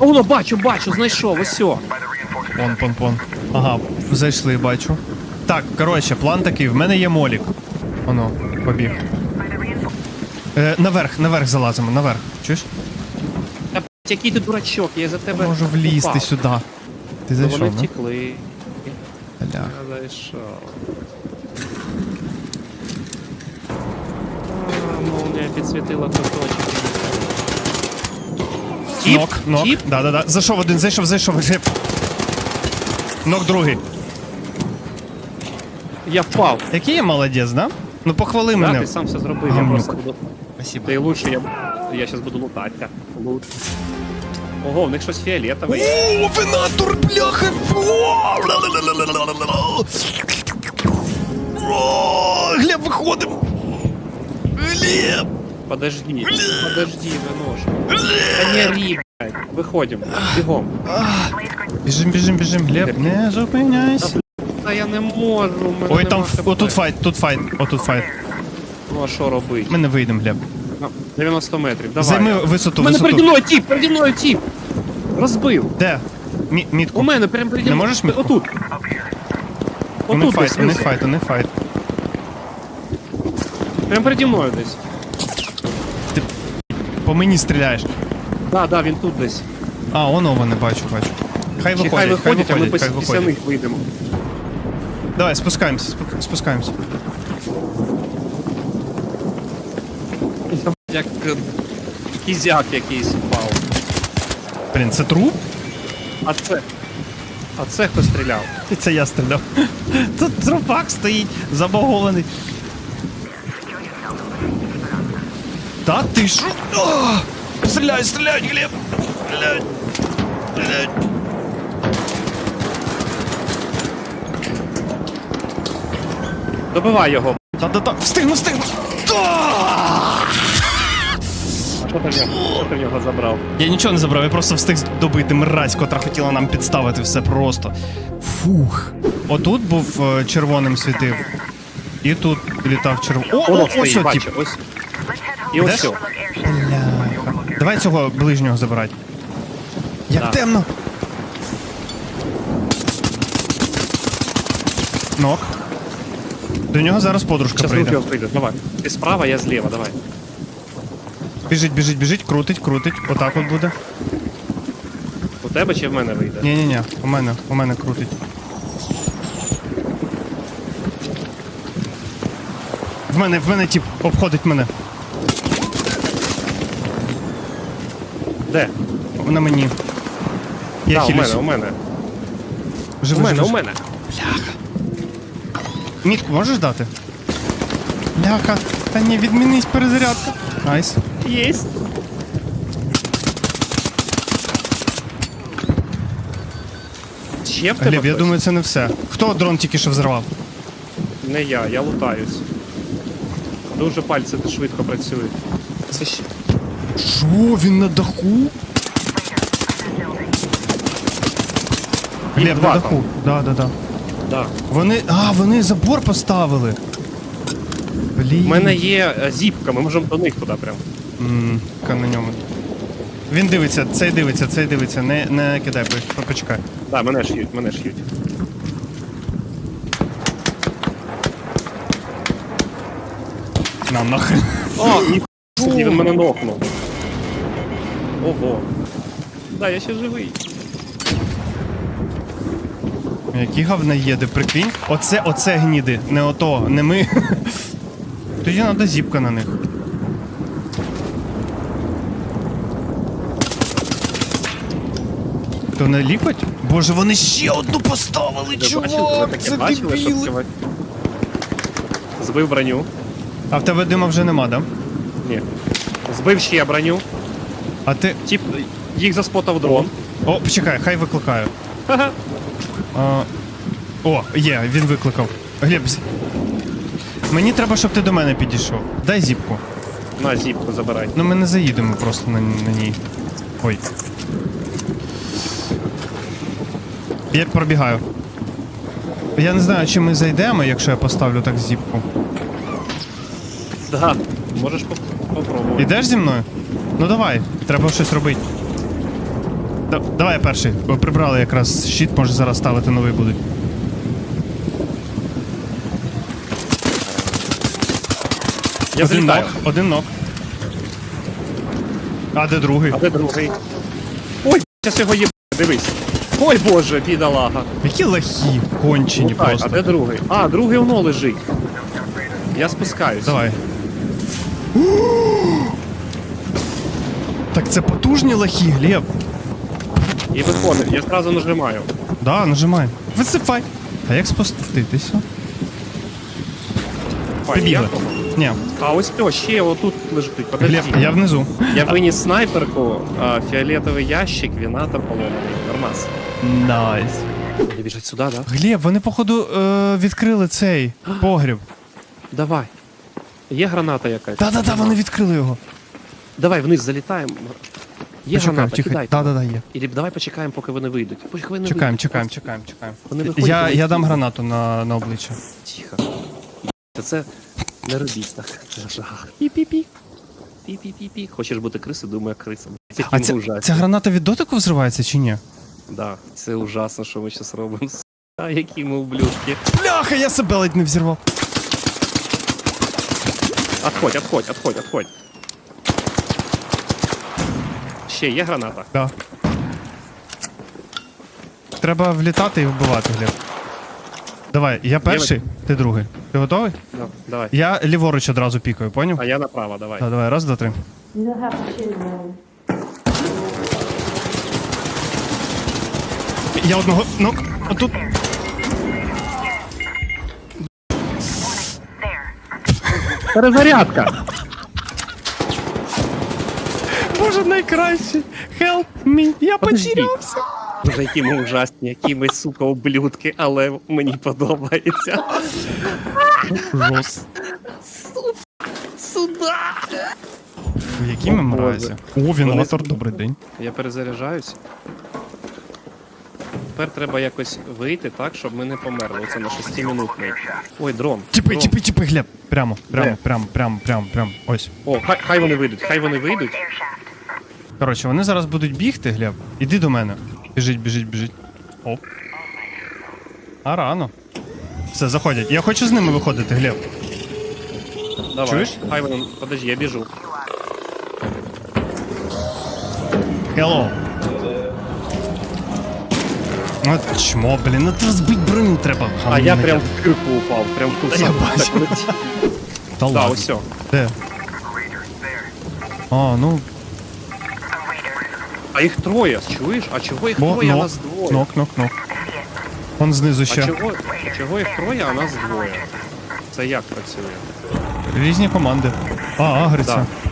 О, воно, бачу, бачу, знайшов, ось. Пон, пон, пон. Ага, зайшли, бачу. Так, коротше, план такий, в мене є молік. Оно, побіг. Е, наверх, наверх залазимо, наверх. Чуєш? Та, який ти дурачок, я за тебе. Можу влізти сюди. Ти Ну, зайшов, Вони втекли. Бля. Я зайшов. А, молния підсвітила куточок. Тіп, Нок, нок. тіп. Да, да, да. Зайшов один, зайшов, зайшов. Нок другий. Я впав. Який я молодець, да? Ну похвали Да, мене. ти сам все зробив, я Гамнюк. просто буду. Спасибо. Ти лучше, я, я зараз буду лутати. Лут. Ого, в них щось фіолетове. О, винатор, бляха! О, Глеб, виходим! Глеб! Подожди, подожди, винож. Та не рі, блядь. Виходимо, бігом. Біжим, біжим, біжим, Глеб, не зупиняйся. Та я не можу, мене Ой, там, хп. отут файт, тут файт, отут файт. Ну а що робити? Ми не вийдемо, Глеб. На 90 метрів, давай. Займи висоту, У мене переді висоту. мною тіп, переді мною тіп. Розбив. Де? Мі- Мітку. У мене прям переді Не мною. можеш мітку? Отут. У них Отут файт, десь. у них файт, у них файт. Прям переді мною десь. По мені стріляєш. Да, да, він тут десь. А, воно вони, бачу, бачу. Хай Чи виходять, хай виходять, а ми хай після виходять. них вийдемо. Давай, спускаємося, спу- спускаємося. Як е, кізяк якийсь впав. Блін, це труп? А це. А це хто стріляв? І Це я стріляв. Тут трупак стоїть, забагований. Та ти що? О! Стріляй, стріляй, Глеб! Стріляй! Стріляй! Добивай його. Та-та-та! Встигну, встигну! Та! Що ти в нього? Що ти в нього забрав? Я нічого не забрав, я просто встиг добити мразь, котра хотіла нам підставити все просто. Фух. Отут був е, червоним світив. І тут літав червоний. О, Воно о, ось стоїть, що, бачу, тип. ось. І ось все. Давай цього ближнього забирати. Як Да. темно. Нок. До нього зараз подружка Зараз прийде. руки прийде, давай. Ти справа, я зліва, давай. Біжить, біжить, біжить, крутить, крутить. Отак от буде. У тебе чи в мене вийде? Ні-ні-ні, у мене, у мене крутить. В мене, в мене тип обходить мене. Де? На мені. Я Да, у хилюсь. мене, у мене. Живи, У мене, живи, у живи. мене. Мітку можеш дати? Ляха. Та ні, відмінись перезарядка. Найс. Єсть. Ще в тебе Глеб, я хтось? думаю, це не все. Хто дрон тільки що взорвав? Не я, я лутаюсь. Дуже пальці швидко працюють. Це ще... Що, він на даху? Два на там. даху. Да, да, да. Да. Вони. А, вони забор поставили. Блін. У мене є е, зіпка, ми можемо до них туди прям. М, ка на ньому. Він дивиться, цей дивиться, цей дивиться. Не, не кидай, по- почекай. Да, мене ш'ють, мене ш'ють. На нахрен. О, ні, собі, він мене нокнув. Ого. Да, я ще живий. Які говноєди, прикинь. Оце, оце гніди, не ото, не ми. Тоді треба зіпка на них. То не ліпать? Боже, вони ще одну поставили, Ви чувак! Це дебіли. Збив броню. А в тебе дима вже нема, да? Ні. Збив ще броню. А ти. Тип, їх заспотав дрон. О, почекай, хай викликаю. А, о, є, він викликав. Глеб, мені треба, щоб ти до мене підійшов. Дай зіпку. На зіпку забирай. Ну ми не заїдемо просто на, на ній. Ой. Я пробігаю. Я не знаю, чи ми зайдемо, якщо я поставлю так зіпку. Да, можеш поп- попробувати. Ідеш зі мною? Ну давай, треба щось робити. Да- давай я перший. Бо Прибрали якраз щит, може зараз ставити новий будуть. Я один нок, один нок. А де другий? А де другий? Ой, зараз його є. Дивись. Ой боже, бідолага. Які лахи кончені Лутай, просто. а де другий? А, другий воно лежить. Я спускаюсь. Давай. так це потужні лахи, Глеб. І виходить, я одразу нажимаю. Да, нажимай. Висипай. А як спуститися? Пані, я- Ні. А ось то, ще отут лежить. Подожди. Глеб, я внизу. Я виніс снайперку, а, фіолетовий ящик, вінатор поломаний. Нормас. Найс. Вони біжать сюди, да? Глеб, вони, походу, е, відкрили цей погріб. Давай. Є граната якась? Да-да-да, вони відкрили його. Давай вниз залітаємо. Є Почекаємо, граната, тихо. кидай. Да-да-да, є. Ілі давай почекаємо, поки вони вийдуть. Поки вони Чекаємо, вийдуть. чекаємо, чекаємо, чекаємо. Вони виходять, Я, вони я дам гранату на, на обличчя. Тихо. Та Це не робіть так. Це жах. Пі-пі-пі. Пі-пі-пі-пі. Хочеш бути крисою, думаю, криса. Це А кіно ця, ужасно. ця граната від дотику взривається чи ні? Да, це ужасно, що ми зараз робимо. А які ми ублюдки. Бляха, я себе ледь не взірвав. Отходь, отходь, отходь, отходь. Ще є граната. Да. Треба влітати і вбивати, Глеб. Давай, я перший, ти другий. Ти готовий? Ну, давай. Я ліворуч одразу пікаю, поняв? А я направо, давай. Да, давай, раз, два, три. You have to. Я одного. Ну, отут. Перезарядка! Найкраще. Help me. Я Подожди. потерявся. Боже, які ми ужасні, які ми, сука, ублюдки, але мені подобається. Жос. Сюда! В якій ми мразі? О, вінатор, добрий день. Я перезаряджаюсь. Тепер треба якось вийти так, щоб ми не померли. Оце на 6 минутний. Ой, дрон. Тіпи, дрон. тіпи, тіпи, Глеб. Прямо, прямо, Де? прямо, прямо, прямо, прямо. Ось. О, хай, хай вони вийдуть, хай вони вийдуть. Коротше, вони зараз будуть бігти, Глеб. Іди до мене. Біжить, біжить, біжить. Оп. А рано. Все, заходять. Я хочу з ними виходити, Глеб. Давай. Чуєш? Хай вони. Подожди, я біжу. Hello. От чмо, блін, ну розбить броню треба. А я гамно. прям в кирку упав, прям в ту я саму. бачу. Так. Та Да, ладно. Де? А, ну, А їх троє, чуєш? А чого їх троє, а нас двоє? нок, нок, нок. Он знизу А ще. чого, чого їх троє, а нас двоє? Це як працює? Різні команди. А, агриться. Да.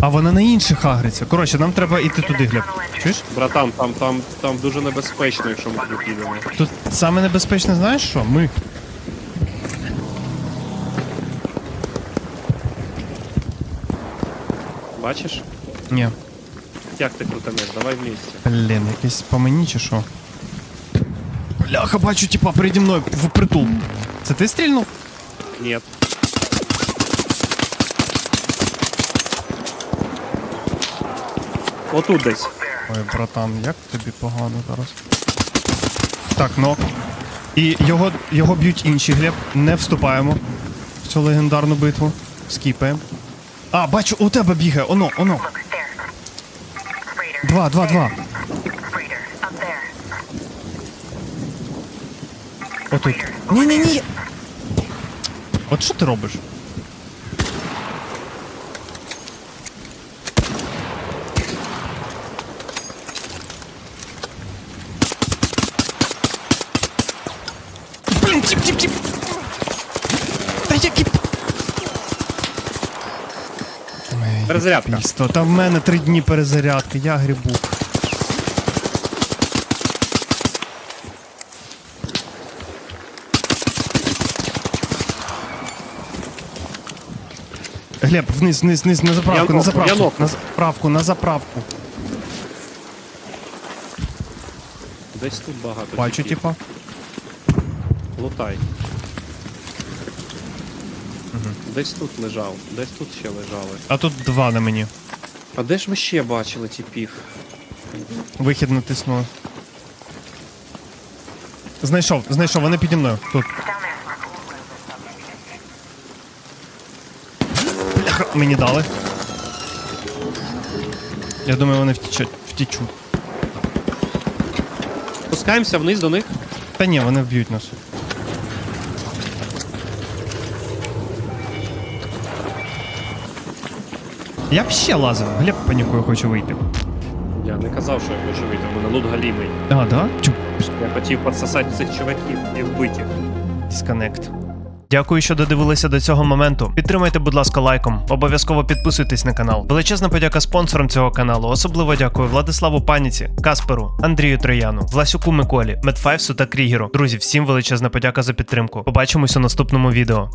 А вона на інших агриться. Коротше, нам треба йти туди, Глеб. Чуєш? Братан, там, там, там дуже небезпечно, якщо ми туди підемо. Тут саме небезпечне, знаєш що? Ми. Бачиш? Ні. Як ти крутанеш? Давай вместе. Блін, якийсь по мені чи що? Бляха, бачу, типа, переді мною в притул. Це ти стрільнув? Нет. Отут десь. Ой, братан, як тобі погано зараз. Так, нок. І його, його б'ють інші, Глеб. Не вступаємо в цю легендарну битву. Скіпаємо. А, бачу, у тебе бігає. Оно, оно. Два, два, два. Отут. Ні-ні-ні. От що ти робиш? Блін, тіп, тіп, тіп. Та які... Ой, Перезарядка. пісто. Та в мене три дні перезарядки, я грибу. Глеб, вниз, вниз, вниз, на заправку, Я на нокну, я заправку, нокну. на заправку, на заправку. Десь тут багато. Бачу, типа. Лутай. Десь тут лежав, десь тут ще лежали. А тут два на мені. А де ж ми ще бачили типів? Вихід натиснули. Знайшов, знайшов, вони піді мною. Тут. Бляха, мені дали. Я думаю, вони втічуть. втічуть. Спускаємося вниз до них. Та ні, вони вб'ють нас. Я б ще лазив, Глеб панікує, хоче вийти. Я не казав, що я можу вийти, у мене лут галімий. А, да? Чу, Я хотів підсосати цих чуваків і вбити їх. Disconnect. Дякую, що додивилися до цього моменту. Підтримайте, будь ласка, лайком. Обов'язково підписуйтесь на канал. Величезна подяка спонсорам цього каналу. Особливо дякую Владиславу Паніці, Касперу, Андрію Трояну, Власюку Миколі, Медфайвсу та Крігеру. Друзі, всім величезна подяка за підтримку. Побачимось у наступному відео.